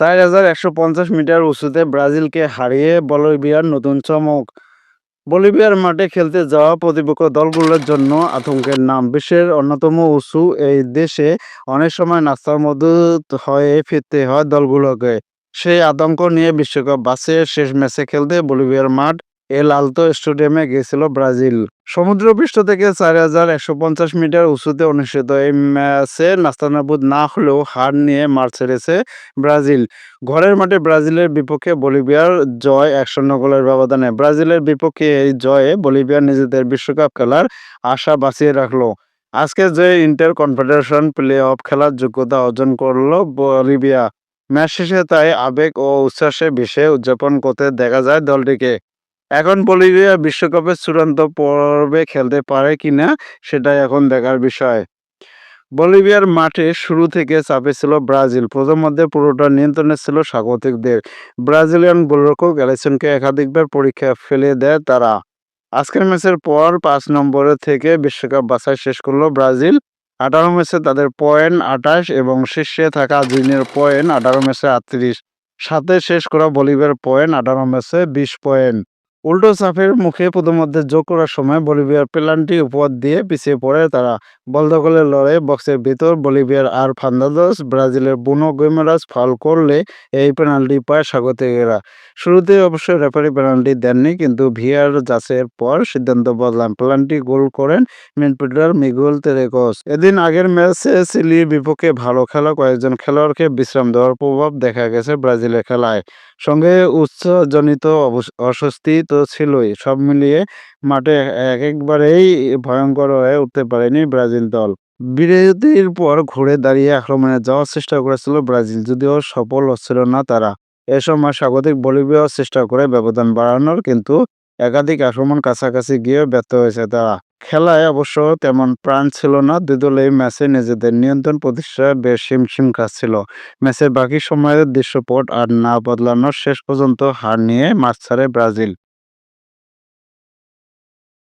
চার হাজার একশো পঞ্চাশ মিটার উঁচুতে ব্রাজিলকে হারিয়ে বলিভিয়ার নতুন চমক। বলিভিয়ার মাঠে খেলতে যাওয়া প্রতিপক্ষ দলগুলোর জন্য আতঙ্কের নাম। বিশ্বের অন্যতম উঁচু এই দেশে অনেক সময় নাস্তার মধ্যে হয়ে ফিরতে হয় দলগুলোকে। সেই আতঙ্ক নিয়ে বিশ্বকাপ বাসে শেষ ম্যাচে খেলতে বলিভিয়ার মাঠ এল আলতো স্টেডিয়ামে গেছিল ব্রাজিল। সমুদ্রপৃষ্ঠ থেকে চার হাজার একশো পঞ্চাশ মিটার উঁচুতে অনুষ্ঠিত এই ম্যাচে নাস্তানাবুদ না হলেও হার নিয়ে মাঠ ছেড়েছে ব্রাজিল। ঘরের মাঠে ব্রাজিলের বিপক্ষে বলিভিয়ার জয় এক শূন্য গোলের ব্যবধানে। ব্রাজিলের বিপক্ষে এই জয়ে বলিভিয়া নিজেদের বিশ্বকাপ খেলার আশা বাঁচিয়ে রাখল। আজকে যে ইন্টার কনফেডারেশন প্লে অফ খেলার যোগ্যতা অর্জন করল বলিভিয়া। ম্যাচ শেষে তাই আবেগ ও উচ্ছ্বাসে বিষে উদযাপন করতে দেখা যায় দলটিকে। এখন বলিভিয়া বিশ্বকাপের চূড়ান্ত পর্বে খেলতে পারে কিনা সেটাই এখন দেখার বিষয়। বলিভিয়ার মাঠে শুরু থেকে চাপে ছিল ব্রাজিল। প্রথমার্ধে পুরোটা নিয়ন্ত্রণে ছিল স্বাগতিকদের। ব্রাজিলিয়ান গোলরক্ষক অ্যালিসনকে একাধিকবার পরীক্ষা ফেলে দেয় তারা। আজকের ম্যাচের পর পাঁচ নম্বরে থেকে বিশ্বকাপ বাছাই শেষ করল ব্রাজিল। আঠারো ম্যাচে তাদের পয়েন্ট আঠাশ এবং শীর্ষে থাকা আর্জেন্টিনার পয়েন্ট আঠারো ম্যাচে আটত্রিশ। সাথে শেষ করা বলিভিয়ার পয়েন্ট আঠারো ম্যাচে বিশ পয়েন্ট। উল্টো চাপের মুখে প্রথমার্ধে যোগ করার সময় বলিভিয়ার পেনাল্টি উপহার দিয়ে পিছিয়ে পড়ে তারা। বল দখলের লড়াই বক্সের ভিতর বলিভিয়ার আর ফার্নান্দোস ব্রাজিলের বুনো গোমেরাস ফাউল করলে এই পেনাল্টি পায় স্বাগতিকেরা। শুরুতে অবশ্য রেফারি পেনাল্টি দেননি, কিন্তু ভিআর যাচের পর সিদ্ধান্ত বদলান। পেনাল্টি গোল করেন মিডফিল্ডার মিগুল তেরেকস। এদিন আগের ম্যাচে সিলির বিপক্ষে ভালো খেলা কয়েকজন খেলোয়াড়কে বিশ্রাম দেওয়ার প্রভাব দেখা গেছে ব্রাজিলের খেলায়। সঙ্গে উচ্চজনিত অবস- অস্বস্তি তো ছিলই। সব মিলিয়ে মাঠে একেবারেই ভয়ঙ্কর হয়ে উঠতে পারেনি ব্রাজিল দল। বিরতির পর ঘুরে দাঁড়িয়ে আক্রমণে যাওয়ার চেষ্টা করেছিল ব্রাজিল, যদিও সফল হচ্ছিল না তারা। এ সময় স্বাগতিক বলিভিয়াও চেষ্টা করে ব্যবধান বাড়ানোর, কিন্তু একাধিক আক্রমণ কাছাকাছি গিয়ে ব্যর্থ হয়েছে তারা। খেলায় অবশ্য তেমন প্রাণ ছিল না দুই দল এই ম্যাচে নিজেদের নিয়ন্ত্রণ প্রতিষ্ঠায় বেশ হিমশিম খাচ্ছিল। ম্যাচের বাকি সময়ের দৃশ্যপট আর না বদলানোর শেষ পর্যন্ত হার নিয়ে মাঠ ছাড়ে ব্রাজিল।